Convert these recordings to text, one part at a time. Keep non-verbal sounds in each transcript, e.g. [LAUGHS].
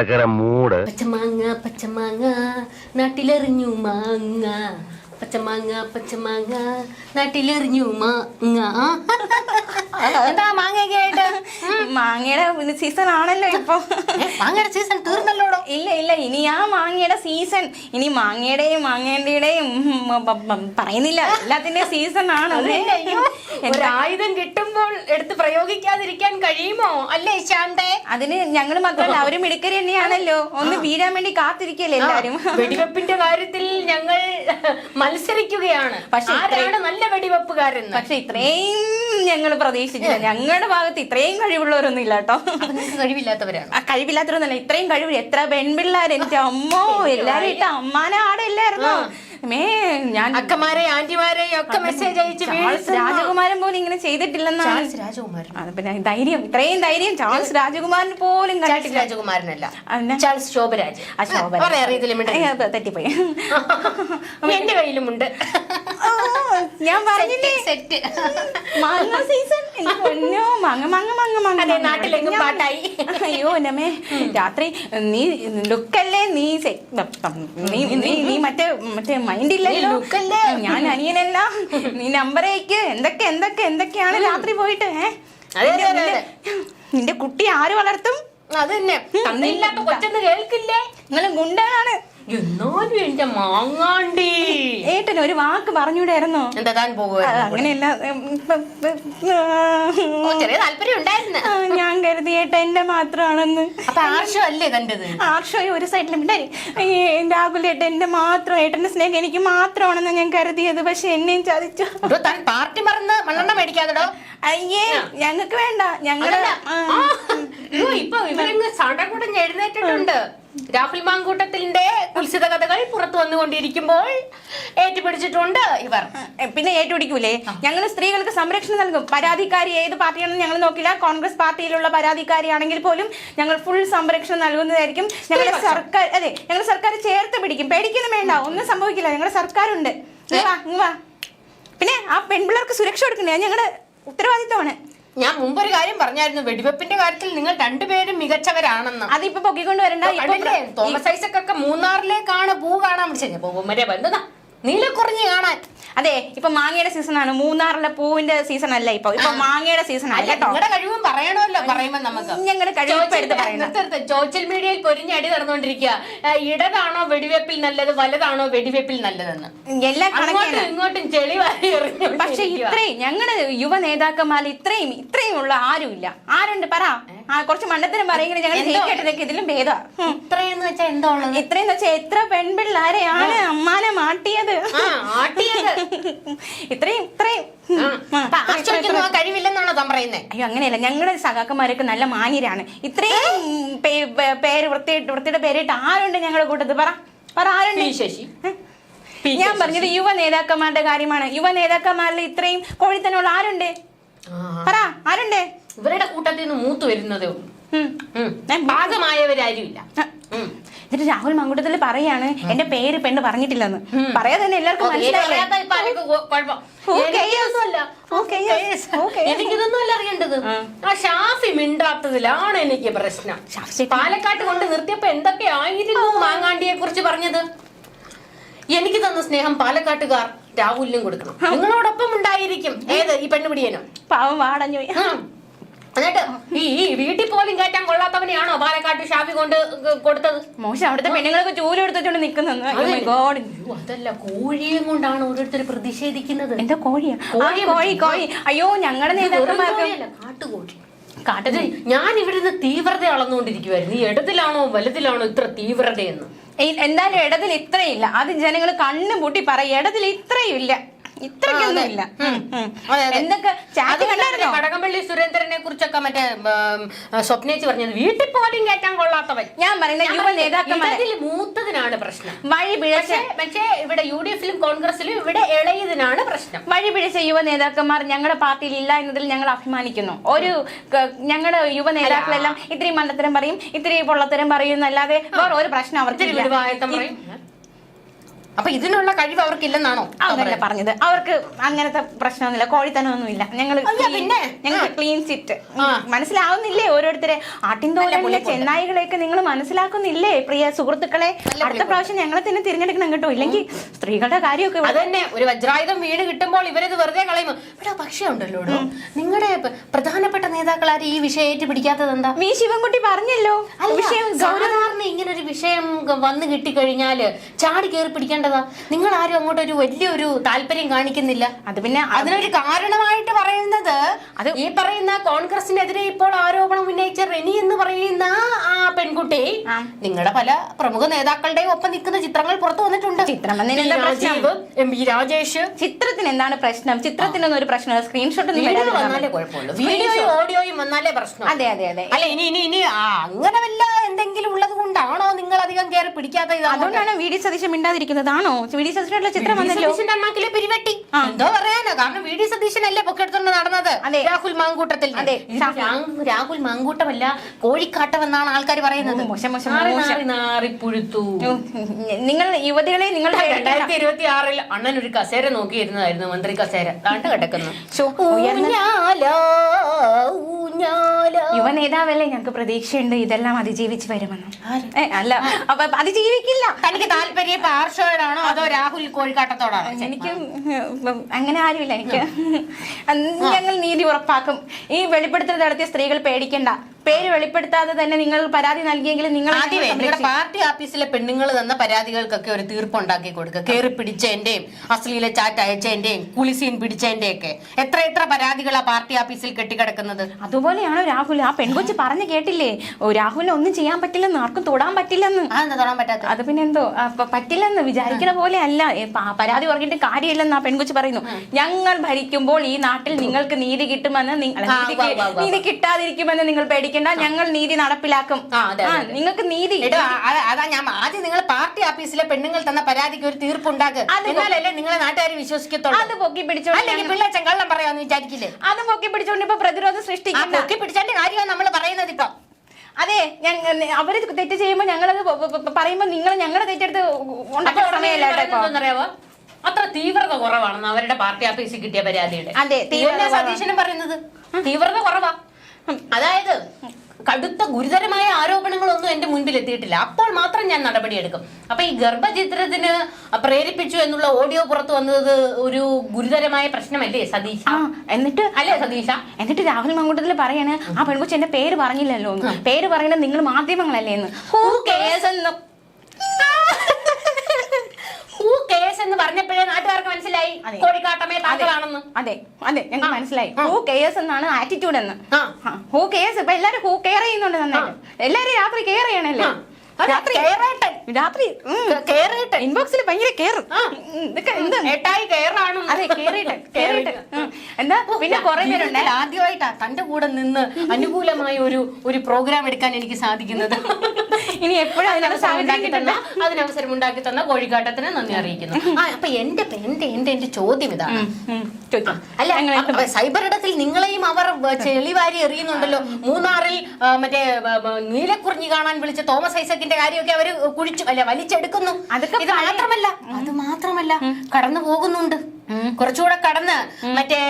ഒലക്കര മൂട്. പച്ചമാങ്ങ പച്ചമാങ്ങ നാട്ടിലെറിഞ്ഞു മാങ്ങ. പച്ചമാങ്ങ പച്ചമാങ്ങ നാട്ടിലെറിഞ്ഞു മാങ്ങ എന്താ മാങ്ങയൊക്കെ ആയിട്ട്? [LAUGHS] മാങ്ങയുടെ സീസൺ ആണല്ലോ ഇപ്പൊ. മാങ്ങയുടെ സീസൺ തീർന്നല്ലോടോ? ഇല്ല ഇല്ല ഇനി ആ മാങ്ങയുടെ സീസൺ ഇനി മാങ്ങയുടെയും ബ- പറയുന്നില്ല. എല്ലാത്തിന്റെ സീസൺ ആണ്. ആയുധം കിട്ടുമ്പോൾ എടുത്ത് പ്രയോഗിക്കാതിരിക്കാൻ കഴിയുമോ? അല്ലേ ശാന്തേ? അതിന് ഞങ്ങൾ മാത്രമല്ല അവരും മിടുക്കരി തന്നെയാണല്ലോ. ഒന്ന് വീഴാൻ വേണ്ടി കാത്തിരിക്കല്ലേ എല്ലാരും? വെടിവെപ്പിന്റെ കാര്യത്തിൽ ഞങ്ങൾ മത്സരിക്കുകയാണ്. പക്ഷേ ആരാണ് നല്ല വെടിവെപ്പുകാരൻ പക്ഷെ ഇത്രയും ഞങ്ങൾ പ്രതീക്ഷിച്ചില്ല. ഞങ്ങളുടെ ഭാഗത്ത് ഇത്രയും കഴിവുള്ളവരൊന്നും ഇല്ല കേട്ടോ. കഴിവില്ലാത്തവരാണ്? ആ കഴിവില്ലാത്തവരൊന്നല്ല ഇത്രയും കഴിവ്. എത്ര പെൺപിള്ളേർ എന്റെ അമ്മോ എല്ലാരും ഇട്ട അമ്മാനെ ആടില്ലായിരുന്നോ മേ ഞാൻ അക്കമാരെ ആന്റിമാരെ ഒക്കെ മെസ്സേജ് അയച്ച് രാജകുമാരൻ പോലും ഇങ്ങനെ ചെയ്തിട്ടില്ലെന്നാണ്. രാജകുമാരൻ. അത് പിന്നെ ധൈര്യം ഇത്രയും ധൈര്യം ചാൾസ് രാജകുമാരൻ പോലും കണ്ടിട്ടില്ല. രാജകുമാരനല്ല? ചാൾസ് ശോഭരാജ്. തെറ്റിപ്പോയി. [LAUGHS] എന്റെ കയ്യിലുമുണ്ട്. ഉണ്ട് ഞാൻ പറഞ്ഞില്ലേ? സെറ്റ് മാങ്ങ സീസൺ. പൊന്നോ മാങ്ങ മാങ്ങ മാങ്ങ മാങ്ങ. നാട്ടിലെങ്ങും പാട്ടായി. അയ്യോ എന്നമേ രാത്രി നീ ലുക്കല്ലേ നീ നീ നീ മറ്റേ മറ്റേ മൈൻഡ് ഇല്ലല്ലോ ഞാൻ അനിയനല്ല. നീ നമ്പർ അയക്ക്. എന്തൊക്കെ എന്തൊക്കെ എന്തൊക്കെയാണ് രാത്രി പോയിട്ട് നിന്റെ- കുട്ടി ആര് വളർത്തും? അത് തന്നെ. കൊച്ചെന്ന് കേൾക്കില്ലേ? നിങ്ങൾ ഗുണ്ടകളാണ്. എന്നാലും എന്റെ മാങ്ങാണ്ടി? ഏട്ടൻ ഒരു വാക്ക് പറഞ്ഞൂടായിരുന്നോ എന്താ താൻ അങ്ങനെയല്ല. ചെറിയ താല്പര്യം ഉണ്ടായിരുന്നു. ഞാൻ കരുതി ഏട്ടൻ എന്റെ മാത്രമാണെന്ന്. അപ്പൊ ആർഷോ അല്ലേ കണ്ടത്? ആർഷോയും ഒരു സൈഡിൽ രാഹുൽ ഏട്ടൻ എന്റെ മാത്രം ഏട്ടന്റെ സ്നേഹം എനിക്ക് മാത്രമാണെന്ന് ഞാൻ കരുതിയത്. പക്ഷെ എന്നെയും ചതിച്ചു. താൻ പാർട്ടി മറന്ന് മണ്ണെണ്ണ മേടിക്കാതെടോ. അയ്യേ ഞങ്ങൾക്ക് വേണ്ട. ഞങ്ങൾ അതല്ല. ആ. ആ, അയ്യോ, ഇപ്പൊ ഇവരിങ്ങ് സടകുടഞ്ഞ് എഴുന്നേറ്റിട്ടുണ്ട് രാഹുൽ മാങ്കൂട്ടത്തിന്റെ കുൽസിത കഥകൾ പുറത്തു വന്നുകൊണ്ടിരിക്കുമ്പോൾ ഏറ്റുപിടിച്ചിട്ടുണ്ട് ഇവർ. പിന്നെ ഏറ്റുപിടിക്കൂലേ? ഞങ്ങൾ സ്ത്രീകൾക്ക് സംരക്ഷണം നൽകും. പരാതിക്കാരി ഏത് പാർട്ടിയാണെന്ന് ഞങ്ങൾ നോക്കില്ല. കോൺഗ്രസ് പാർട്ടിയിലുള്ള പരാതിക്കാരിയാണെങ്കിൽ പോലും ഞങ്ങൾ ഫുൾ സംരക്ഷണം നൽകുന്നതായിരിക്കും. ഞങ്ങളുടെ സർക്കാർ അതെ ഞങ്ങൾ സർക്കാർ ചേർത്ത് പിടിക്കും. പേടിക്കുന്നു വേണ്ട. ഒന്നും സംഭവിക്കില്ല. ഞങ്ങളുടെ സർക്കാരുണ്ട്. പിന്നെ ആ പെൺപിള്ളേർക്ക് സുരക്ഷ കൊടുക്കണ്ടേ? ഞങ്ങളുടെ ഉത്തരവാദിത്തമാണ് ഞാൻ മുമ്പൊരു കാര്യം പറഞ്ഞായിരുന്നു വെടിവെപ്പിന്റെ കാര്യത്തിൽ നിങ്ങൾ രണ്ടുപേരും മികച്ചവരാണെന്ന് അതിപ്പോ പൊക്കിക്കൊണ്ട് വരണ്ട തോമസ് ഐസക്കൊക്കെ മൂന്നാറിലേക്കാണ് പൂ കാണാൻ വിളിച്ചത് പോകുമ്പോ വന്നതാ നീലക്കുറിഞ്ഞ് കാണാൻ. അതെ ഇപ്പൊ മാങ്ങയുടെ സീസൺ ആണ്. മൂന്നാറിലെ പൂവിന്റെ സീസൺ അല്ല ഇപ്പൊ? ഇപ്പൊ മാങ്ങയുടെ സീസൺ അല്ല നിങ്ങളുടെ കഴിവും പറയണമല്ലോ പറയുമ്പോ നമുക്ക്. ഞങ്ങളുടെ കഴിവ് സോഷ്യൽ മീഡിയയിൽ പൊരിഞ്ഞടി നടന്നുകൊണ്ടിരിക്കുക. ഇടതാണോ വെടിവെപ്പിൽ നല്ലത് വലതാണോ വെടിവെപ്പിൽ നല്ലതെന്ന്? എല്ലാം അങ്ങോട്ടും ഇങ്ങോട്ടും ചെളി പക്ഷെ ഇത്രയും ഞങ്ങളുടെ യുവ നേതാക്കന്മാരിൽ ഇത്രയും ഇത്രയും ഉള്ള ആരുമില്ല. ആരുണ്ട് പറ. ആ കുറച്ച് മണ്ണത്തിനും പറയുന്നത് ഞങ്ങൾ കേട്ടതൊക്കെ ഇതിലും ഭേദ ഇത്രയെന്ന് വെച്ചാൽ എന്താ ഉള്ളത്? ഇത്രയും വെച്ചാൽ എത്ര പെൺപിള്ളാരെയാണ് അമ്മാനെ മാട്ടിയത്. [LAUGHS] ഇത്രയും ഇത്രയും. കഴിവില്ലെന്നാണോ താൻ അയ്യോ അങ്ങനെയല്ല. ഞങ്ങളുടെ സഖാക്കന്മാരൊക്കെ നല്ല മാന്യരാണ്. ഇത്രയും പേര് വൃത്തിയിട്ട് വൃത്തിയുടെ പേരിട്ട് ആരുണ്ട് ഞങ്ങളുടെ കൂട്ടത്തിൽ? പറ. പറ ആരുണ്ട്? ശശി. ഞാൻ പറഞ്ഞത് യുവ നേതാക്കന്മാരുടെ കാര്യമാണ്. യുവ നേതാക്കന്മാരിൽ ഇത്രയും കോഴിത്തനുള്ള ആരുണ്ട്? പറ ആരുണ്ട്? ഇവരുടെ കൂട്ടത്തിൽ നിന്ന് മൂത്ത് വരുന്നതേ ഉള്ളൂ. ഭാഗമായവരാരും ഇല്ല. എന്നിട്ട് രാഹുൽ മങ്കുട്ടത്തിൽ പറയാണ് എന്റെ പേര് പെണ്ണ് പറഞ്ഞിട്ടില്ലെന്ന്. പറയാതെ തന്നെ എല്ലാവർക്കും? എനിക്കിതൊന്നുമല്ല. അറിയേണ്ടത്. ആ. ഷാഫി മിണ്ടാത്തതിലാണ് എനിക്ക് പ്രശ്നം. പാലക്കാട്ട് കൊണ്ട് നിർത്തിയപ്പോ എന്തൊക്കെ ആയിരുന്നു മാങ്ങാണ്ടിയെ കുറിച്ച് പറഞ്ഞത്? എനിക്ക് തന്ന സ്നേഹം പാലക്കാട്ടുകാർ രാഹുലിനും കൊടുക്കണം. നിങ്ങളോടൊപ്പം ഉണ്ടായിരിക്കും. ഏത്? ഈ പെണ്ണുപിടിയനോ? പാവം വാടഞ്ഞു. എന്നിട്ട് ഈ ഈ വീട്ടിൽ പോലും കയറ്റാൻ കൊള്ളാത്തവനെയാണോ പാലക്കാട്ട് ഷാഫി കൊണ്ട് കൊടുത്തത്? മോശം അവിടുത്തെ പെണ്ണുങ്ങളൊക്കെ ജോലി എടുത്തിട്ടുണ്ട് നിക്കുന്നത് ഗോഡ് അതല്ല കോഴിയും കൊണ്ടാണ് ഓരോരുത്തർ പ്രതിഷേധിക്കുന്നത്. എന്റെ കോഴിയാ? കോഴി കോഴി കോഴി. അയ്യോ ഞങ്ങളുടെ വെറും നേതാക്കന്മാർക്ക് കാട്ടുകോഴി. കാട്ടത് ഞാൻ ഇവിടുന്ന് തീവ്രത അളന്നുകൊണ്ടിരിക്കുവായിരുന്നു. ഈ ഇടത്തിലാണോ വലത്തിലാണോ ഇത്ര തീവ്രതയെന്ന്? എന്തായാലും ഇടതിൽ ഇത്രയില്ല. അത് ജനങ്ങൾ കണ്ണും പൂട്ടി പറയും. ഇടതിൽ ഇത്രയും ഇല്ല. ഇത്രയ്ക്കൊന്നും ഇല്ല. എന്തൊക്കെ കടകംപള്ളി സുരേന്ദ്രനെ കുറിച്ചൊക്കെ മറ്റേ സ്വപ്നേച്ച് പറഞ്ഞത്. വീട്ടിൽ പോലും കയറ്റാൻ കൊള്ളാത്തവൻ. ഞാൻ പറയുന്ന യുവ നേതാക്കന്മാരിൽ നേതാക്കന്മാരെ. മൂത്തതിനാണ് പ്രശ്നം. വഴി പിഴച്ച പക്ഷേ ഇവിടെ യു ഡി എഫിലും കോൺഗ്രസിലും ഇവിടെ ഇളയതിനാണ് പ്രശ്നം. വഴി പിഴച്ച യുവ നേതാക്കന്മാർ ഞങ്ങളുടെ പാർട്ടിയിൽ ഇല്ല എന്നതിൽ ഞങ്ങൾ അഭിമാനിക്കുന്നു. ഒരു ഞങ്ങളുടെ യുവ നേതാക്കളെല്ലാം ഇത്രയും മണ്ടത്തരം പറയും ഇത്രയും പൊള്ളത്തരം പറയും എന്നല്ലാതെ വേറെ ഒരു പ്രശ്നം പറയും. അപ്പൊ ഇതിനുള്ള കഴിവ് അവർക്കില്ലെന്നാണോ അങ്ങനല്ല പറഞ്ഞത്. അവർക്ക് അങ്ങനത്തെ പ്രശ്നമൊന്നുമില്ല കോഴിത്തനമൊന്നുമില്ല. ഞങ്ങൾ പിന്നെ? ഞങ്ങൾ. Clean chit. മനസ്സിലാവുന്നില്ലേ ഓരോരുത്തരെ? ആട്ടിൻതോലിലെ ചെന്നായികളെയൊക്കെ നിങ്ങൾ മനസ്സിലാക്കുന്നില്ലേ? പ്രിയ സുഹൃത്തുക്കളെ അടുത്ത പ്രാവശ്യം ഞങ്ങളെ തന്നെ തിരഞ്ഞെടുക്കണം കേട്ടോ. ഇല്ലെങ്കിൽ സ്ത്രീകളുടെ കാര്യമൊക്കെ അതന്നെ തന്നെ ഒരു വജ്രായുധം വീട് കിട്ടുമ്പോൾ ഇവരത് വെറുതെ കളയുന്നു. ഇവിടെ പക്ഷേ ഉണ്ടല്ലോ നിങ്ങളുടെ പ്രധാനപ്പെട്ട നേതാക്കൾ ആര് ഈ വിഷയം ഏറ്റുപിടിക്കാത്തത് എന്താ? മീ ശിവൻകുട്ടി പറഞ്ഞല്ലോ. വിഷയം സാധാരണ ഇങ്ങനെ ഒരു വിഷയം വന്നു കിട്ടിക്കഴിഞ്ഞാൽ ചാടി കയറി പിടിക്കേണ്ടതാ നിങ്ങൾ ആരും അങ്ങോട്ട് ഒരു വലിയൊരു താല്പര്യം കാണിക്കുന്നില്ല. അത് പിന്നെ അതിനൊരു കാരണമായിട്ട് പറയുന്നത് അത് ഈ പറയുന്ന കോൺഗ്രസിനെതിരെ ഇപ്പോൾ ആരോപണം ഉന്നയിച്ച റെനി എന്ന് പറയുന്ന ആ പെൺകുട്ടി നിങ്ങളുടെ പല പ്രമുഖ നേതാക്കളുടെയും ഒപ്പം നിൽക്കുന്ന ചിത്രങ്ങൾ പുറത്തു വന്നിട്ടുണ്ട്. ചിത്രം? M V Rajesh. ചിത്രത്തിന് എന്താണ് പ്രശ്നം? ചിത്രത്തിനൊന്നും ഒരു പ്രശ്നം സ്ക്രീൻഷോട്ട് വീഡിയോ വീഡിയോയും ഓഡിയോയും വന്നാലേ പ്രശ്നം. അതെ അതെ അതെ. അല്ല ഇനി ഇനി ഇനി അങ്ങനെ വല്ല എന്തെങ്കിലും ഉള്ളത് കൊണ്ടാണോ നിങ്ങൾ അധികം കയറി പിടിക്കാത്ത? അതുകൊണ്ടാണ് വി ഡി സതീശൻ മിണ്ടാതിരിക്കുന്നതാണോ വി ഡി സതീഷിന്റെ ചിത്രം വന്നല്ലോ. സതീശന്റെ അണ്ണാക്കിലെ പിരിവെട്ടി. എന്തോ പറയാനോ? കാരണം വി ഡി സതീശനല്ലേ പൊക്കെടുത്തോണ്ട് നടന്നത്? രാഹുൽ മാങ്കൂട്ടത്തിൽ. രാഹുൽ മാങ്കൂട്ടമല്ല കോഴിക്കാട്ടമെന്നാണ് ആൾക്കാർ പറയുന്നത്. നിങ്ങൾ യുവതികളെ നിങ്ങൾ രണ്ടായിരത്തി ഇരുപത്തി ആറിൽ അണ്ണൻ ഒരു കസേര നോക്കിയിരുന്നതായിരുന്നു മന്ത്രി കസേര. താണ്ട് കിടക്കുന്നു. ശോ, ഉയർന്ന- ഊഞ്ഞാല, ഊഞ്ഞാല. യുവ നേതാവല്ലേ ഞങ്ങൾക്ക് പ്രതീക്ഷയുണ്ട് ഇതെല്ലാം അതിജീവിച്ച് വരുമെന്ന്. ഏ, അല്ല അപ്പൊ അതിജീവിക്കില്ല. തനിക്ക് താല്പര്യം പാർഷോയോടാണോ അതോ രാഹുൽ കോഴിക്കാട്ടത്തോടാണോ? എനിക്ക് അങ്ങനെ ആരുമില്ല എനിക്ക്. ഞങ്ങൾ നീതി ഉറപ്പാക്കും. ഈ വെളിപ്പെടുത്തൽ നടത്തിയ സ്ത്രീകൾ പേടിക്കണ്ട. പേര് വെളിപ്പെടുത്താതെ തന്നെ നിങ്ങൾ പരാതി നൽകിയെങ്കിലും നിങ്ങൾ ആദ്യമേ നിങ്ങളുടെ പാർട്ടി ഓഫീസിലെ പെണ്ണുങ്ങൾ തന്ന പരാതികൾക്കൊക്കെ ഒരു തീർപ്പുണ്ടാക്കി കൊടുക്കുക കയറി പിടിച്ചതിന്റെയും അശ്ലീല ചാറ്റ് അയച്ചതിന്റെയും കുളിസീൻ പിടിച്ചതിന്റെയൊക്കെ എത്ര എത്ര പരാതികളാ പാർട്ടി ഓഫീസിൽ കെട്ടിക്കിടക്കുന്നത്? അതുപോലെയാണോ രാഹുൽ ആ പെൺകൊച്ചു പറഞ്ഞു കേട്ടില്ലേ? രാഹുലിനെ ഒന്നും ചെയ്യാൻ പറ്റില്ലെന്ന് ആർക്കും തൊടാൻ പറ്റില്ലെന്ന്. തൊടാൻ പറ്റാത്ത? അത് പിന്നെ എന്തോ പറ്റില്ലെന്ന് വിചാരിക്കണ പോലെ അല്ല പരാതി പറഞ്ഞിട്ട് കാര്യമില്ലെന്ന് ആ പെൺകൊച്ചു പറയുന്നു. ഞങ്ങൾ ഭരിക്കുമ്പോൾ ഈ നാട്ടിൽ നിങ്ങൾക്ക് നീതി കിട്ടുമെന്ന് നീതി കിട്ടാതിരിക്കുമെന്ന് നിങ്ങൾ പേടിക്കേണ്ട ഞങ്ങൾ നീതി നടപ്പിലാക്കും. നിങ്ങൾക്ക് നീതി അതാ ഞാൻ ആദ്യം നിങ്ങൾ പാർട്ടി ഓഫീസിലെ പെണ്ണുങ്ങൾ തന്ന പരാതിക്ക് ഒരു തീർപ്പുണ്ടാക്കുക എന്നാലല്ലേ നിങ്ങളെ നാട്ടുകാർ വിശ്വസിക്കത്തുള്ളൂ. അത് പൊക്കി പിടിച്ചോണ്ട് പിള്ളേച്ചൻ കള്ളം പറയാന്ന് വിചാരിക്കില്ലേ? അത് പൊക്കി പിടിച്ചോണ്ട് ഇപ്പൊ പ്രതിരോധം സൃഷ്ടിക്കും പൊക്കി പിടിച്ചതിന്റെ കാര്യമാണ് നമ്മൾ പറയുന്നത് ഇപ്പൊ. അതെ ഞങ്ങൾ അവർ തെറ്റ് ചെയ്യുമ്പോൾ ഞങ്ങളത് പറയുമ്പോ പറയുമ്പോൾ നിങ്ങൾ ഞങ്ങളുടെ തെറ്റെടുത്ത് സമയമല്ല. അത്ര തീവ്രത കുറവാണെന്ന് അവരുടെ പാർട്ടി ഓഫീസിൽ കിട്ടിയ പരാതിയുടെ. അതെ. സതീശനും പറയുന്നത്? തീവ്രത കുറവാ. അതായത് കടുത്ത ഗുരുതരമായ ആരോപണങ്ങളൊന്നും എന്റെ മുൻപിൽ എത്തിയിട്ടില്ല അപ്പോൾ മാത്രം ഞാൻ നടപടിയെടുക്കും. അപ്പൊ ഈ ഗർഭചിത്രത്തിന് പ്രേരിപ്പിച്ചു എന്നുള്ള ഓഡിയോ പുറത്തു വന്നത് ഒരു ഗുരുതരമായ പ്രശ്നമല്ലേ സതീഷ എന്നിട്ട് അല്ലേ സതീഷ എന്നിട്ട് രാഹുൽ മങ്കൂട്ടത്തിൽ പറയാണ് ആ പെൺകുച്ച എന്റെ പേര് പറഞ്ഞില്ലല്ലോ പേര് പറയുന്നത് നിങ്ങൾ മാധ്യമങ്ങളല്ലേ എന്ന്. ഹൂ കേസ് എന്ന്. ഹൂ കേസ് എന്ന് പറഞ്ഞപ്പോഴേ മനസ്സിലായി. കോഴിക്കാട്ടമേ താങ്കളാണെന്ന്. അതെ. അതെ. ഞങ്ങൾക്ക് മനസ്സിലായി. ഹൂ കെയേഴ്സ് എന്നാണ് ആറ്റിറ്റ്യൂഡ് എന്ന്. ഹൂ കെയേഴ്സ് ഇപ്പൊ എല്ലാരും ഹൂ കെയർ ചെയ്യുന്നുണ്ട് നന്നായിട്ട്. എല്ലാരും രാത്രി കെയർ ചെയ്യണല്ലേ. രാത്രി. കേറേട്ടൻ. രാത്രി. കേറേട്ടൻ. ഇൻബോക്സിൽ ഭയങ്കര കേറും. ഇതൊക്കെ എന്താ? ഏട്ടായി അതെ എന്താ പിന്നെ കുറെ പേരുണ്ട്. ആദ്യമായിട്ടാ തന്റെ കൂടെ നിന്ന് അനുകൂലമായ ഒരു ഒരു പ്രോഗ്രാം എടുക്കാൻ എനിക്ക് സാധിക്കുന്നത്. ഇനി എപ്പോഴും അതിനവസരം ഉണ്ടാക്കി തന്ന അതിനവസരം ഉണ്ടാക്കി തന്ന കോഴിക്കാട്ടത്തിന് നന്ദി അറിയിക്കുന്നു. ആ അപ്പൊ എന്റെ എന്റെ എന്റെ എന്റെ ചോദ്യം ഇതാണ്. അല്ല സൈബർ ഇടത്തിൽ നിങ്ങളെയും അവർ ചെളിവാരി എറിയുന്നുണ്ടല്ലോ. മൂന്നാറിൽ മറ്റേ നീലക്കുറിഞ്ഞി കാണാൻ വിളിച്ച തോമസ് ഐസക്കിന്റെ കാര്യമൊക്കെ അവർ കുഴിച്ചു അല്ല വലിച്ചെടുക്കുന്നു. ഇത് മാത്രമല്ല അത് മാത്രമല്ല കടന്നു പോകുന്നുണ്ട്. കുറച്ചുകൂടെ കടന്ന് മറ്റേ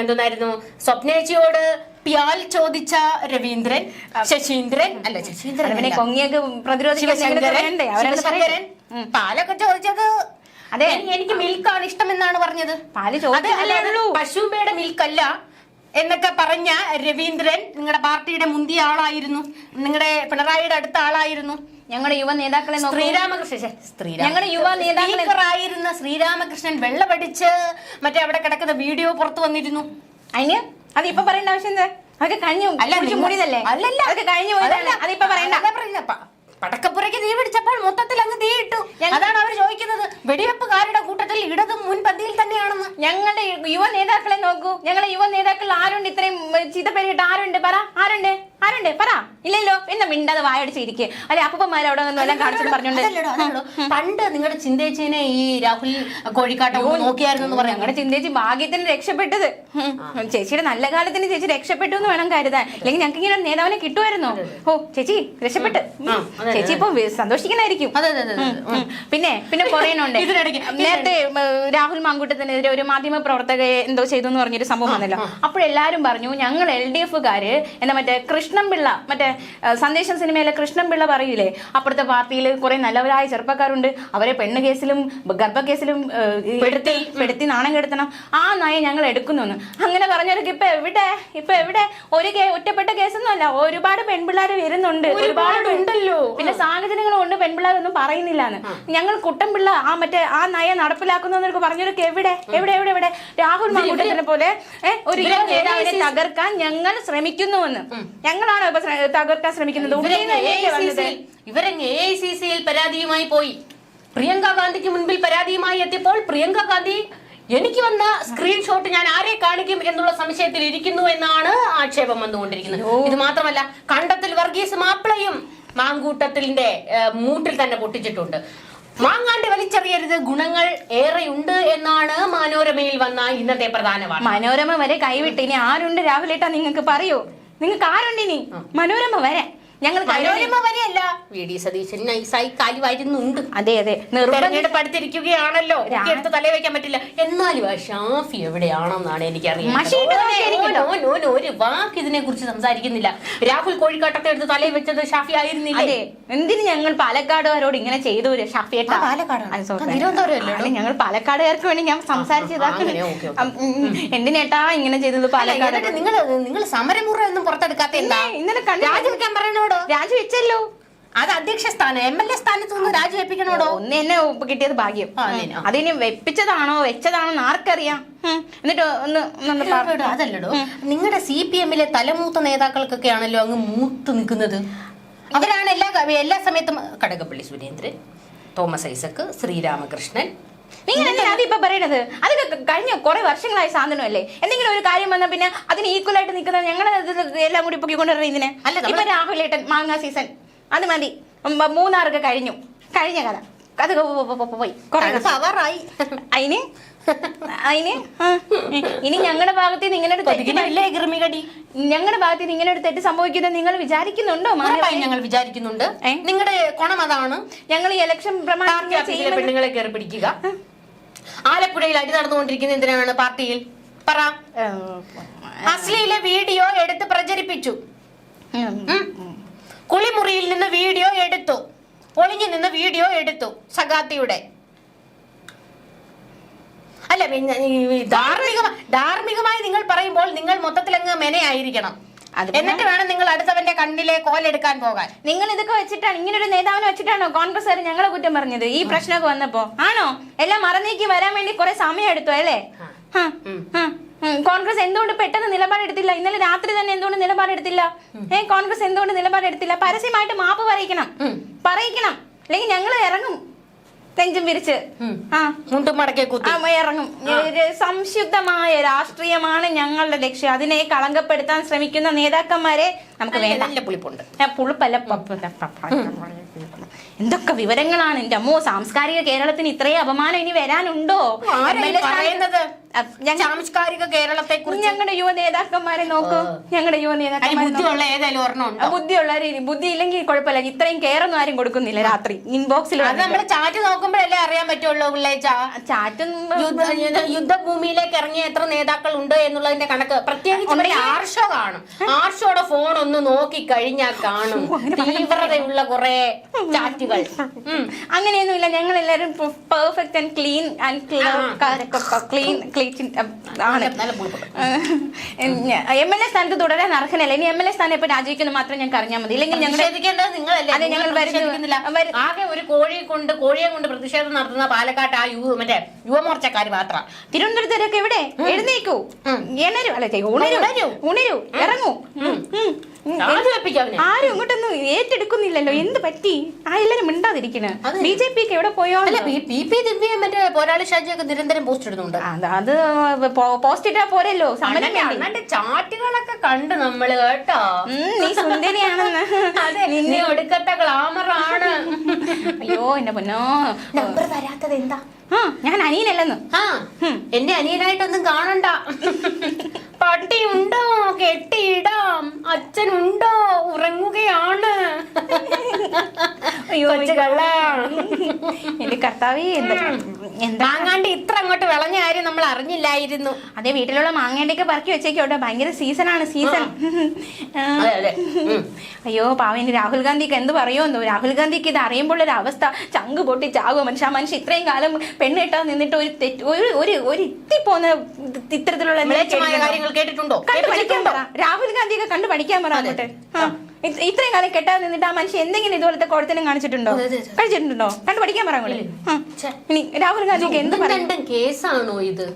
എന്തോന്നായിരുന്നു സ്വപ്നേച്ചിയോട് പിയാൽ ചോദിച്ച രവീന്ദ്രൻ ശശീന്ദ്രൻ അല്ല ശശീന്ദ്രൻ പിന്നെ. കൊങ്ങിയൊക്കെ പ്രതിരോധിക്കാൻ. പാലൊക്കെ ചോദിച്ചത് അതെ. എനിക്ക് മിൽക്കാണ് ഇഷ്ടം എന്നാണ് പറഞ്ഞത്. പാൽ ചോദിച്ചത്. പശുമ്പയുടെ മിൽക്കല്ല. എന്നൊക്കെ പറഞ്ഞ രവീന്ദ്രൻ നിങ്ങളുടെ പാർട്ടിയുടെ മുന്തിയ ആളായിരുന്നു. നിങ്ങളുടെ പിണറായിയുടെ അടുത്ത ആളായിരുന്നു. ഞങ്ങളുടെ യുവ നേതാക്കളെ ശ്രീരാമകൃഷ്ണൻ. ശ്രീരാമ- ഞങ്ങളുടെ യുവ നേതാക്കളായിരുന്ന ശ്രീരാമകൃഷ്ണൻ വെള്ളമടിച്ച് മറ്റേ അവിടെ കിടക്കുന്ന വീഡിയോ പുറത്തു വന്നിരുന്നു. അതിന് അത് ഇപ്പൊ പറയേണ്ട ആവശ്യം എന്താ? അതൊക്കെ കഴിഞ്ഞു. അല്ല അല്ലല്ല. അതൊക്കെ കഴിഞ്ഞു. അതിപ്പോ പറയണ്ട. അതാ പറയുന്നത്. പ- പടക്കപ്പുരയ്ക്ക് തീ പിടിച്ചപ്പോൾ മൊത്തത്തിൽ അങ്ങ് തീ ഇട്ടു. അതാണ് അവർ ചോദിക്കുന്നത്. വെടിവെപ്പുകാരുടെ കൂട്ടത്തിൽ ഇടതും മുൻപന്തിയിൽ തന്നെയാണെന്ന്. ഞങ്ങളുടെ യുവ നേതാക്കളെ നോക്കൂ. ഞങ്ങളുടെ യുവ നേതാക്കൾ ആരുണ്ട്? ഇത്രയും ചീത്തപ്പേരിട്ട് ആരുണ്ട്? പറ. ആരുണ്ട്? ആരുണ്ട്? പറ. ഇല്ലല്ലോ. എന്നാ മിണ്ടാതെ വായടിച്ചിരിക്കുക അല്ലെ അപ്പന്മാർ അവിടെ എല്ലാം കാണിച്ചിട്ട് പറഞ്ഞോണ്ട്? അതല്ലടോ, അതല്ലടോ. പണ്ട് നിങ്ങളുടെ ചിന്തേച്ചിനെ ഈ രാഹുൽ കോഴിക്കാട്ടം നോക്കിയായിരുന്നു എന്ന് പറഞ്ഞു. ഞങ്ങളുടെ ചിന്തേച്ചി ഭാഗ്യത്തിന് രക്ഷപ്പെട്ടത്. ചേച്ചിയുടെ നല്ല കാലത്തിന് ചേച്ചി രക്ഷപ്പെട്ടു എന്ന് വേണം കരുതാൻ. അല്ലെങ്കിൽ ഞങ്ങൾക്ക് ഇങ്ങനെ നേതാവിനെ കിട്ടുമായിരുന്നോ? ഓ ചേച്ചി രക്ഷപ്പെട്ട്. ചേച്ചി ഇപ്പൊ സന്തോഷിക്കണായിരിക്കും. പിന്നെ പിന്നെ ഇതിനിടയ്ക്ക് നേരത്തെ രാഹുൽ മാങ്കൂട്ടത്തിനെതിരെ ഒരു മാധ്യമ പ്രവർത്തകയെ എന്തോ ചെയ്തു എന്ന് പറഞ്ഞൊരു സംഭവം വന്നല്ലോ. അപ്പോഴെല്ലാരും പറഞ്ഞു ഞങ്ങൾ എൽ ഡി എഫുകാര് എന്താ മറ്റേ കൃഷ്ണൻപിള്ള മറ്റേ സന്ദേശം സിനിമയിലെ കൃഷ്ണൻപിള്ള പറയില്ലേ അപ്പുറത്തെ പാർട്ടിയിൽ കുറെ നല്ലവരായ ചെറുപ്പക്കാരുണ്ട്. അവരെ പെണ്ണ് കേസിലും ഗർഭക്കേസിലും പെടുത്തി. പെടുത്തി നാണം കെടുത്തണം. ആ നയം ഞങ്ങൾ എടുക്കുന്നു അങ്ങനെ പറഞ്ഞവർക്ക് ഇപ്പൊ എവിടെ? ഇപ്പൊ എവിടെ? ഒരു ഒറ്റപ്പെട്ട കേസൊന്നും അല്ല ഒരുപാട് പെൺപിള്ളേർ വരുന്നുണ്ട്. ഒരുപാട് ഉണ്ടല്ലോ. പിന്നെ സാഹചര്യങ്ങൾ കൊണ്ട് പെൺപിള്ളേരൊന്നും പറയുന്നില്ല ഞങ്ങൾ കുട്ടൻപിള്ള ആ മറ്റേ ആ നയം നടപ്പിലാക്കുന്നവർക്ക് പറഞ്ഞവർക്ക് എവിടെ? എവിടെ എവിടെ എവിടെ? രാഹുൽ മാങ്കൂട്ടത്തിനെ പോലെ ഒരു തകർക്കാൻ ഞങ്ങൾ ശ്രമിക്കുന്നുവെന്ന്. ഞങ്ങളാണോ ഇപ്പൊ തകർക്കാൻ ശ്രമിക്കുന്നത്? ഇവരങ്ങ് എ ഐ സി സിയിൽ പരാതിയുമായി പോയി. പ്രിയങ്ക ഗാന്ധിക്ക് മുൻപിൽ പരാതിയുമായി എത്തിയപ്പോൾ പ്രിയങ്ക ഗാന്ധി എനിക്ക് വന്ന സ്ക്രീൻഷോട്ട് ഞാൻ ആരെ കാണിക്കും എന്നുള്ള സംശയത്തിൽ ഇരിക്കുന്നു എന്നാണ് ആക്ഷേപം വന്നുകൊണ്ടിരിക്കുന്നത്. ഇത് മാത്രമല്ല കണ്ടത്തിൽ വർഗീസ് മാപ്പിളയും മാങ്കൂട്ടത്തിന്റെ മൂട്ടിൽ തന്നെ പൊട്ടിച്ചിട്ടുണ്ട്. മാങ്ങാണ്ട് വലിച്ചെറിയരുത് ഗുണങ്ങൾ ഏറെയുണ്ട് എന്നാണ് മനോരമയിൽ വന്ന ഇന്നത്തെ പ്രധാന മനോരമ വരെ കൈവിട്ട് ഇനി ആരുണ്ട്? രാഹുലേട്ടാ നിങ്ങൾക്ക് പറയൂ. നിങ്ങൾക്ക് ആരുണ്ട് ഇനി? മനോരമ വരെ. ഞങ്ങൾ മനോരമ വരെയല്ല വി ഡി സതീശൻ നൈസായി കാലി വരുന്നുണ്ട്. അതെ അതെ. തെരഞ്ഞെടുപ്പ് അടുത്തിരിക്കുകയാണല്ലോ എടുത്ത് തലയിൽ വെക്കാൻ പറ്റില്ല. എന്നാലും ആ ഷാഫി എവിടെയാണെന്നാണ് എനിക്കറിയാം. ഒരു വാക്ക് ഇതിനെ കുറിച്ച് സംസാരിക്കുന്നില്ല. രാഹുൽ കോഴിക്കാട്ടൊക്കെ എടുത്ത് തലയിൽ വെച്ചത് ഷാഫി ആയിരുന്നില്ലേ? അതെ. എന്തിന് ഞങ്ങൾ പാലക്കാടുകാരോട് ഇങ്ങനെ ചെയ്തു ഒരു. ആ, ഞങ്ങൾ പാലക്കാടുകാർക്ക് വേണ്ടി ഞാൻ സംസാരിച്ചതാ ആ, അങ്ങനെ, ഓക്കേ, ഓക്കേ. ഉം, ഉം. എന്തിനേട്ടാ ഇങ്ങനെ ചെയ്തത് പാലക്കാട്? നിങ്ങൾ നിങ്ങൾ സമരമുറ ഒന്നും പുറത്തെടുക്കാത്ത ഇന്നലെ- ഇന്നലെ കണ്ടു. രാജിവെക്കാൻ പറയണോടോ രാജിവെച്ചല്ലോ അത് അധ്യക്ഷ സ്ഥാനം എം എൽ എ സ്ഥാനത്ത് നിന്ന് രാജിവെപ്പിക്കണോടോ ഒന്ന് എന്നെ കിട്ടിയത് ഭാഗ്യം. അതിന്, വെപ്പിച്ചതാണോ വെച്ചതാണോ ആർക്കറിയാം. എന്നിട്ട് ഒന്ന് അതല്ലടോ. നിങ്ങളുടെ സി പി എമ്മിലെ തലമൂത്ത നേതാക്കൾക്കൊക്കെ ആണല്ലോ അങ്ങ് മൂത്ത് നിൽക്കുന്നത്? അവരാണ് എല്ലാ എല്ലാ സമയത്തും കടകപ്പള്ളി സുരേന്ദ്രൻ തോമസ് ഐസക്ക് ശ്രീരാമകൃഷ്ണൻ നിങ്ങൾ എന്തിനാ അതിപ്പോ പറയണത്? അതൊക്കെ കഴിഞ്ഞ കുറെ വർഷങ്ങളായ സാധനമല്ലേ എന്തെങ്കിലും ഒരു കാര്യം വന്നാൽ പിന്നെ അതിന് ഈക്വൽ ആയിട്ട് നിൽക്കുന്നത് ഞങ്ങൾ എല്ലാം കൂടി പൊക്കിക്കൊണ്ടിരുന്ന ഇതിനെ. ഇപ്പൊ രാഹുലേട്ടൻ മാങ്ങ സീസൺ അത് മതി. മൂന്നാറൊക്കെ കഴിഞ്ഞു. കഴിഞ്ഞ കഥ. അത് പോയി പവറായി. അതിന് അതിന് ഇനി ഞങ്ങളുടെ ഭാഗത്ത് നിന്ന് ഇങ്ങനെ ഒരു തെറ്റ് ഞങ്ങളുടെ ഭാഗത്ത് നിന്ന് ഇങ്ങനെ ഒരു തെറ്റ് സംഭവിക്കുന്നത് നിങ്ങൾ വിചാരിക്കുന്നുണ്ടോ ഞങ്ങൾ വിചാരിക്കുന്നുണ്ട്? നിങ്ങളുടെ ഗുണം അതാണ്. ഞങ്ങൾ ഈ ഇലക്ഷൻ പ്രമാണം പെണ്ണുങ്ങളെ കയറി പിടിക്കുക. ആലപ്പുഴയിൽ അടി നടന്നുകൊണ്ടിരിക്കുന്ന എന്തിനാണ് പാർട്ടിയിൽ? പറ. അശ്ലീല വീഡിയോ എടുത്ത് പ്രചരിപ്പിച്ചു. കുളിമുറിയിൽ നിന്ന് വീഡിയോ എടുത്തു. ഒളിഞ്ഞു നിന്ന് വീഡിയോ എടുത്തു സഗാത്തിയുടെ അല്ല ധാർമ്മിക ധാർമ്മികമായി നിങ്ങൾ പറയുമ്പോൾ നിങ്ങൾ മൊത്തത്തിൽ അങ്ങ് മെനയായിരിക്കണം എന്നിട്ട് വേണം നിങ്ങൾ അടുത്തവന്റെ കണ്ണിലെ കോലെടുക്കാൻ പോകാൻ. നിങ്ങൾ ഇതൊക്കെ വെച്ചിട്ടാണ് ഇങ്ങനെ ഒരു നേതാവിനെ വെച്ചിട്ടാണോ കോൺഗ്രസ് ഞങ്ങളെ കുറ്റം പറഞ്ഞത്? ഈ പ്രശ്നമൊക്കെ വന്നപ്പോ? ആണോ? എല്ലാം മറന്നേക്ക് വരാൻ വേണ്ടി കുറെ സമയം എടുത്തു അല്ലേ. കോൺഗ്രസ് എന്തുകൊണ്ട് പെട്ടെന്ന് നിലപാടെടുത്തില്ല ഇന്നലെ രാത്രി തന്നെ എന്തുകൊണ്ട് നിലപാടെടുത്തില്ല ഏ കോൺഗ്രസ് എന്തുകൊണ്ട് നിലപാടെടുത്തില്ല പരസ്യമായിട്ട് മാപ്പ് പറയിക്കണം. പറയിക്കണം. അല്ലെങ്കിൽ ഞങ്ങൾ ഇറങ്ങും. നെഞ്ചും വിരിച്ച്. ഇറങ്ങും. സംശുദ്ധമായ രാഷ്ട്രീയമാണ് ഞങ്ങളുടെ ലക്ഷ്യം. അതിനെ കളങ്കപ്പെടുത്താൻ ശ്രമിക്കുന്ന നേതാക്കന്മാരെ നമുക്ക് വേണ്ട. പുളിപ്പുണ്ട്. പുളിപ്പല്ല എന്തൊക്കെ വിവരങ്ങളാണ്? എന്റെ അമ്മോ സാംസ്കാരിക കേരളത്തിന് ഇത്രയും അപമാനം ഇനി വരാനുണ്ടോ? പറയുന്നത്? സാംസ്കാരിക കേരളത്തെ കുറിച്ച് ഞങ്ങളുടെ യുവ നേതാക്കന്മാരെ നോക്കൂ. ഞങ്ങളുടെ യുവ നേതാക്കന്മാരെ ഏതായാലും ഒരെണ്ണം ബുദ്ധിയുള്ള രീതി. ബുദ്ധി ഇല്ലെങ്കിൽ കുഴപ്പമില്ല. ഇത്രയും കെയറൊന്നും ആരും കൊടുക്കുന്നില്ല രാത്രി. ഇൻബോക്സിൽ അത് നമ്മൾ ചാറ്റ് നോക്കുമ്പോഴല്ലേ അറിയാൻ പറ്റുള്ളൂ ചാറ്റ് ചാറ്റും യുദ്ധ യുദ്ധ- യുദ്ധഭൂമിയിലേക്ക് ഇറങ്ങിയ എത്ര നേതാക്കൾ ഉണ്ട് എന്നുള്ളതിന്റെ കണക്ക്. പ്രത്യേകിച്ച് ആർഷോ കാണും. ആർഷോയുടെ ഫോൺ ഒന്ന് നോക്കി കഴിഞ്ഞാൽ കാണും തീവ്രതയുള്ള കുറെ ചാറ്റുകൾ. അങ്ങനെയൊന്നുമില്ല. ഞങ്ങൾ എല്ലാവരും perfect and clean and clean clean ആണ്. എം എൽ എ സ്ഥാനത്ത് തുടരാൻ അർഹനല്ല. ഇനി എം എൽ എ സ്ഥാനം ഇപ്പൊ രാജിവെക്കുന്നു മാത്രം ഞങ്ങൾക്ക് അറിഞ്ഞാൽ മതി. ഇല്ലെങ്കിൽ ഞങ്ങൾ ആകെ ഒരു കോഴിയെ കൊണ്ട് കോഴിയെ കൊണ്ട് പ്രതിഷേധം നടത്തുന്ന പാലക്കാട്ട് ആ യുവ മറ്റേ യുവമോർച്ചക്കാർ മാത്രം. തിരുവനന്തപുരത്തൊക്കെ എവിടെ? എഴുന്നേക്കൂ. എണരു. അല്ല ഉണരു. ഉണരൂ. ഇറങ്ങൂ. ആരും ഇങ്ങോട്ടൊന്നും ഏറ്റെടുക്കുന്നില്ലല്ലോ. എന്ത് പറ്റി? ആ എല്ലാരും മിണ്ടാതിരിക്കണേ. ബി ജെ പി ഒക്കെ എവിടെ പോയോ? അല്ല പി ദിവ്യ മറ്റേ പോരാളി ഷാജിയൊക്കെ നിരന്തരം പോസ്റ്റ് ഇടുന്നുണ്ട്. അത് അത് പോസ്റ്റ് ഇട്ടാ പോരല്ലോ. സമരം അണ്ണന്റെ ചാറ്റുകളൊക്കെ കണ്ട് നമ്മൾ കേട്ടോ. നീ സുന്ദരിയാണെന്ന്. അതെ നിന്നെ ഒടുക്കത്തെ ഗ്ലാമർ ആണ്. അയ്യോ എന്റെ പൊന്നോ. നമ്പർ തരാത്തത് എന്താ? ആ ഞാൻ അനിയനല്ലെന്ന്. ആ എന്നെ അനിയനായിട്ടൊന്നും കാണണ്ട. പട്ടി ഉണ്ടോ കെട്ടിയിടാം. അച്ഛനുണ്ടോ? ഉറങ്ങുകയാണ്. അയ്യോ കൊച്ചു കള്ള എന്റെ കർത്താവേ എന്താ മാങ്ങാണ്ട് ഇത്ര അങ്ങോട്ട് വിളഞ്ഞ കാര്യം നമ്മൾ അറിഞ്ഞില്ലായിരുന്നു. അതെ വീട്ടിലുള്ള മാങ്ങേണ്ടൊക്കെ പറക്കി വെച്ചേക്കോട്ടെ ഭയങ്കര സീസണാണ് സീസൺ. ആണ് സീസൺ അയ്യോ പാവന് രാഹുൽ ഗാന്ധിക്ക് എന്ത് പറയുമെന്നോ രാഹുൽ ഗാന്ധിക്ക് ഇത് അറിയുമ്പോൾ ഒരു അവസ്ഥ. ചങ്ക് പൊട്ടി ചാകും മനുഷ്യ മനുഷ്യ ഇത്രയും കാലം പെണ്ണ് കെട്ടാൻ നിന്നിട്ട് ഒരു തെറ്റ് ഒരു ഒരു ഒരു ഇത്തരത്തിലുള്ള എന്തെങ്കിലും മ്ലേച്ഛമായ കേട്ടിട്ടുണ്ടോ? കാര്യങ്ങൾ കേട്ടിട്ടുണ്ടോ? കണ്ടു പഠിക്കാൻ കേട്ടിട്ടുണ്ടോ? പറ. രാഹുൽ ഗാന്ധിയൊക്കെ കണ്ടു പഠിക്കാൻ പറ അങ്ങോട്ട്. ഇത്രയും കാലം കെട്ടാതെ നിന്നിട്ട് ആ മനുഷ്യൻ എന്തെങ്കിലും ഇതുപോലത്തെ കോടത്തിനും കാണിച്ചിട്ടുണ്ടോ. കഴിച്ചിട്ടുണ്ടോ? കണ്ടു പഠിക്കാൻ പറയാൻ ഇനി രാഹുൽ ഗാന്ധിക്ക് എന്ത് രണ്ടും കേസാണോ ഇത്?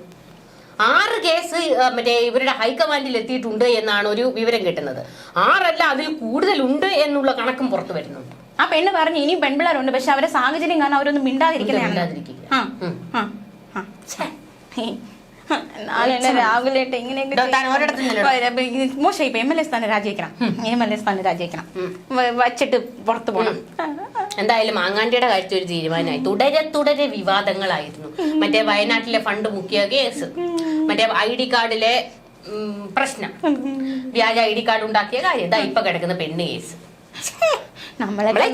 ആറ് കേസ് മറ്റേ ഇവരുടെ ഹൈക്കമാൻഡിൽ എത്തിയിട്ടുണ്ട് എന്നാണ് ഒരു വിവരം കിട്ടുന്നത്. ആറല്ല അതിൽ കൂടുതലുണ്ട് എന്നുള്ള കണക്കും പുറത്തു വരുന്നുണ്ട്. ആ പെണ്ണ് പറഞ്ഞു ഇനിയും പെൺപിള്ളേരുണ്ട് പക്ഷെ അവരെ സാഹചര്യം കാരണം അവരൊന്നും മിണ്ടാതിരിക്കുന്നതാണ്. മിണ്ടാതിരിക്കുക. നാളെ എന്നെ രാഹുലേട്ട് ഇങ്ങനെയൊക്കെ ഇതാ താൻ ഒരിടത്തും നിന്നിട. മോശം ഇപ്പൊ എം എൽ എ സ്ഥാനം രാജിവെക്കണം. എം എൽ എ സ്ഥാനം രാജിവെക്കണം. വച്ചിട്ട് പുറത്തു പോകണം എന്തായാലും മാങ്ങാണ്ടിയുടെ കാര്യത്തിൽ ഒരു തീരുമാനമായി. തുടരെ തുടരെ വിവാദങ്ങളായിരുന്നു. മറ്റേ വയനാട്ടിലെ ഫണ്ട് മുക്കിയ കേസ്. മറ്റേ ഐ ഡി കാർഡിലെ പ്രശ്നം. വ്യാജ ഐ ഡി കാർഡ് ഉണ്ടാക്കിയ കാര്യം. ഇതാ ഇപ്പൊ കിടക്കുന്ന പെണ്ണ് കേസ്. നമ്മളൊക്കെ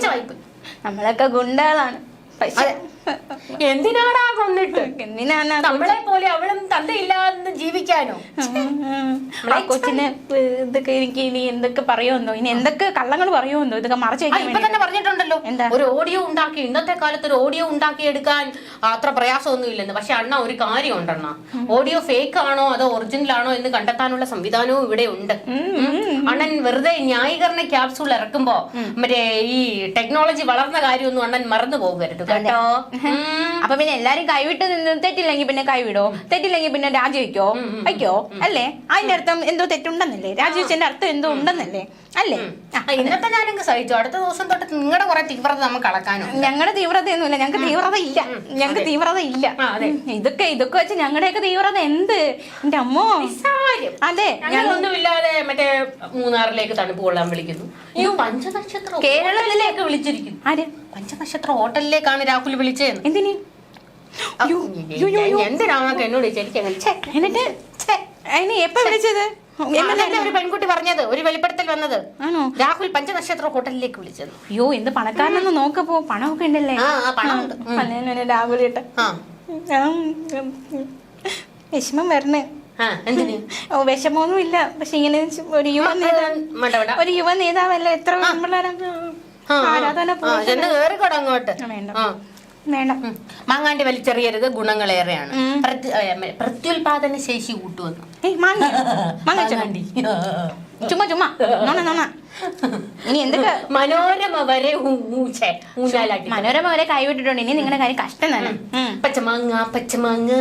നമ്മളൊക്കെ ഗുണ്ടകളാണ്. പക്ഷെ എന്തിനാടാ കൊന്നിട്ട്? നമ്മളെ പോലെ അവളും തന്തയില്ലാതെ ജീവിക്കാനോ? നമ്മളെ കൊച്ചിനെ ഇതൊക്കെ എനിക്ക് ഇനി എന്തൊക്കെ പറയുമെന്നോ? ഇനി എന്തൊക്കെ കള്ളങ്ങൾ പറയുമെന്നോ? ഇതൊക്കെ മറച്ചു ഇപ്പൊ തന്നെ പറഞ്ഞിട്ടുണ്ടല്ലോ. എന്താ? ഒരു ഓഡിയോ ഉണ്ടാക്കി ഇന്നത്തെ കാലത്ത് ഒരു ഓഡിയോ ഉണ്ടാക്കി എടുക്കാൻ അത്ര പ്രയാസമൊന്നും ഇല്ലെന്ന്. പക്ഷെ അണ്ണ ഒരു കാര്യം ഉണ്ടണ്ണ ഓഡിയോ ഫേക്ക് ആണോ അതോ ഒറിജിനൽ ആണോ എന്ന് കണ്ടെത്താനുള്ള സംവിധാനവും ഇവിടെ ഉണ്ട്. അണ്ണൻ വെറുതെ ന്യായീകരണ ക്യാപ്സൂൾ ഇറക്കുമ്പോ മറ്റേ ഈ ടെക്നോളജി വളർന്ന കാര്യമൊന്നും അണ്ണൻ മറന്നു പോകരുത് കേട്ടോ. അപ്പൊ പിന്നെ എല്ലാരും കൈവിട്ട് നിന്ന്. തെറ്റില്ലെങ്കിൽ പിന്നെ കൈവിടോ? തെറ്റില്ലെങ്കിൽ പിന്നെ രാജിവെക്കോ വയ്ക്കോ അല്ലേ? അതിന്റെ അർത്ഥം എന്തോ തെറ്റുണ്ടെന്നല്ലേ? രാജിവെച്ചതിന്റെ അർത്ഥം എന്തോ ഉണ്ടെന്നല്ലേ? അല്ലേ? ഇന്നത്തെ ഞാനങ്ങ് സഹിച്ചു. അടുത്ത ദിവസം തൊട്ട് നിങ്ങളുടെ കുറെ തീവ്രത നമുക്ക് അളക്കാനോ ഞങ്ങളുടെ തീവ്രതയൊന്നുമില്ല. ഞങ്ങൾക്ക് തീവ്രത ഇല്ല ഞങ്ങൾക്ക് തീവ്രത ഇല്ല. ഇതൊക്കെ ഇതൊക്കെ വെച്ച് ഞങ്ങളുടെയൊക്കെ തീവ്രത എന്ത്? എന്റെ അമ്മോ. അതെ. ഞങ്ങളൊന്നുമില്ലാതെ മറ്റേ മൂന്നാറിലേക്ക് തണുപ്പ് കൊള്ളാൻ വിളിക്കുന്നു. പഞ്ചനക്ഷത്രം കേരളത്തിലേക്ക് വിളിച്ചിരിക്കുന്നു. ആര്? പഞ്ചനക്ഷത്ര ഹോട്ടലിലേക്കാണ് രാഹുൽ വിളിച്ചതെന്ന് എന്തിന്. എന്തിനാന്നൊക്കെ എന്നോട് എന്നിട്ട്? അതിന് എപ്പോ വിളിച്ചത്? ഒരു പെൺകുട്ടി പറഞ്ഞത് ഒരു വെളിപ്പെടുത്തൽ വന്നത്. ആണോ? രാഹുൽ പഞ്ചനക്ഷത്ര ഹോട്ടലിലേക്ക് വിളിച്ചത്. അയ്യോ എന്ത് പണക്കാരനെന്ന് നോക്കപ്പോ പണമൊക്കെ ഉണ്ടല്ലേ? രാഹുൽ ആ വിഷമം വരണേ ഓ വിഷമമൊന്നും ഇല്ല. പക്ഷെ ഇങ്ങനെ ഒരു യുവ നേതാവ് വേണ്ട വേണ്ട ഒരു യുവ നേതാവല്ല? എത്ര നമ്മളാരാധന അങ്ങോട്ട്. ആ മാങ്ങാണ്ടി വലിച്ചെറിയരുത് ഗുണങ്ങളേറെയാണ്. പ്രത്യുൽപാദന ശേഷി കൂട്ടുവന്നു. മാങ്ങ. [LAUGHS] മാങ്ങാണ്ടി. ചുമ്മാ ചുമ്മാ. നോണ നോണ. ഇനി എന്തൊക്കെ? മനോരമ വരെ മനോരമ വരെ കൈവിട്ടിട്ടുണ്ട്. ഇനി നിങ്ങളുടെ കാര്യം കഷ്ടം തന്നെ. പച്ചമാങ്ങ പച്ചമാങ്ങ.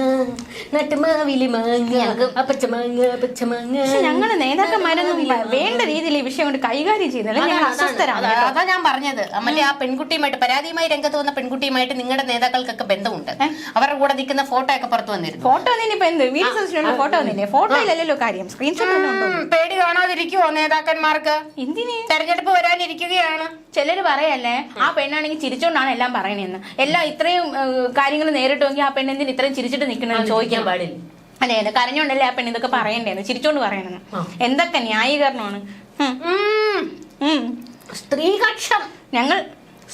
നട്ടുമാവിലി മാങ്ങ. ആ പച്ചമാങ്ങ പച്ചമാങ്ങ. ഞങ്ങൾ ഞങ്ങൾ നേതാക്കന്മാരൊന്നും വേണ്ട രീതിയിൽ ഈ വിഷയം കൊണ്ട് കൈകാര്യം ചെയ്തല്ലേ ഞങ്ങൾ അസ്വസ്ഥരാണ് അതാ- ഞാൻ പറഞ്ഞത്. മറ്റേ ആ പെൺകുട്ടിയുമായിട്ട് പരാതിയുമായി രംഗത്ത് വന്ന പെൺകുട്ടിയുമായിട്ട് നിങ്ങളുടെ നേതാക്കൾക്കൊക്കെ ബന്ധമുണ്ട്. അവരുടെ കൂടെ നിൽക്കുന്ന ഫോട്ടോ ഒക്കെ പുറത്തു വന്നിരുന്നു. ഫോട്ടോ വന്നിപ്പോ ഇപ്പൊ എന്ത് സദസ്സിനുള്ള ഫോട്ടോ വന്നില്ലേ? ഫോട്ടോയിലല്ലോ കാര്യം. സ്ക്രീൻഷോട്ട് പേടി ഉണ്ടോ കാണാതിരിക്കുവോ നേതാക്കന്മാർക്ക്? എന്തിന്? തെരഞ്ഞെടുപ്പ് വരാനിരിക്കുകയാണ്. ചിലര് പറയല്ലേ ആ പെണ്ണാണെങ്കിൽ ചിരിച്ചോണ്ടാണ് എല്ലാം പറയണെന്ന്. എല്ലാം ഇത്രയും കാര്യങ്ങൾ നേരിട്ടുമെങ്കിൽ ആ പെണ്ണെന്തിന് ഇത്രയും ചിരിച്ചിട്ട് നിൽക്കണമെന്ന് ചോദിക്കാൻ പാടില്ല. അതെ അതെ കരഞ്ഞോണ്ടല്ലേ ആ പെണ്ണ് ഇതൊക്കെ പറയണ്ടേന്ന് ചിരിച്ചോണ്ട് പറയണെന്ന്. എന്തൊക്കെ ന്യായീകരണമാണ്? സ്ത്രീകക്ഷം ഞങ്ങൾ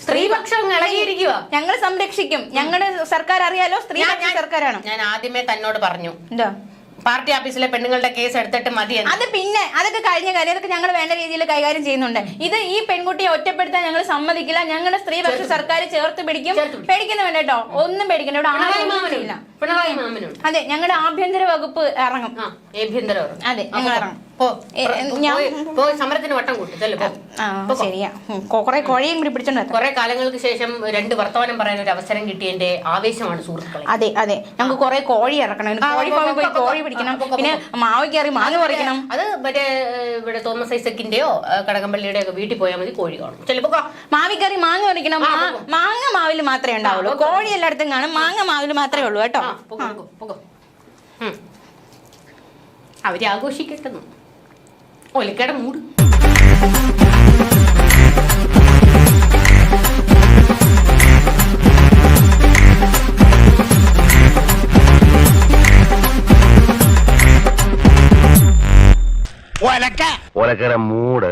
സ്ത്രീപക്ഷം ഇളകിയിരിക്കുക ഞങ്ങൾ സംരക്ഷിക്കും. ഞങ്ങളുടെ സർക്കാർ അറിയാലോ സ്ത്രീ സർക്കാരാണ്. ഞാൻ ആദ്യമേ തന്നോട് പറഞ്ഞു. എന്താ? പാർട്ടി ഓഫീസിലെ പെണ്ണുങ്ങളുടെ കേസ് എടുത്തിട്ട് മതി. അത് പിന്നെ അതൊക്കെ കഴിഞ്ഞ കാര്യം അതൊക്കെ ഞങ്ങൾ വേണ്ട രീതിയിൽ കൈകാര്യം ചെയ്യുന്നുണ്ട്. ഇത് ഈ പെൺകുട്ടിയെ ഒറ്റപ്പെടുത്താൻ ഞങ്ങൾ സമ്മതിക്കില്ല. ഞങ്ങളുടെ സ്ത്രീപക്ഷ സർക്കാർ ചേർത്ത് പിടിക്കും. പേടിക്കുന്ന വേണ്ട കേട്ടോ. ഒന്നും പേടിക്കണ്ട. ഇവിടെ അതെ ഞങ്ങളുടെ ആഭ്യന്തര വകുപ്പ് ഇറങ്ങും. ആഭ്യന്തര അതെ ഞങ്ങൾ ഇറങ്ങും. സമരത്തിന് വട്ടം കൂട്ടി ശരിയാ. കൊറേ കോഴയും കൂടി പിടിച്ചോണ്ട്. കുറെ കാലങ്ങൾക്ക് ശേഷം രണ്ട് വർത്തമാനം പറയാൻ ഒരു അവസരം കിട്ടിയതിന്റെ ആവേശമാണ് സുഹൃത്തുക്കളെ. അതെ അതെ. ഞങ്ങൾക്ക് കുറെ കോഴി ഇറക്കണം. കോഴി പോയി കോഴി പിടിക്കണം. പിന്നെ മാവ് കയറി മാങ്ങ പറിക്കണം. അത് മറ്റേ ഇവിടെ തോമസ് ഐസക്കിന്റെയോ കടകംപള്ളിയുടെ ഒക്കെ വീട്ടിൽ പോയാൽ മതി കോഴി കാണും. ചിലപ്പോ മാവിക്കറി മാങ്ങ പറിക്കണം. മാങ്ങ മാവിൽ മാത്രമേ ഉണ്ടാവുള്ളൂ. കോഴി എല്ലായിടത്തും കാണും. മാങ്ങ മാവിൽ മാത്രമേ ഉള്ളൂ കേട്ടോ. അവർ ഒലക്കട മൂട്. ഒലക്കട മൂട്.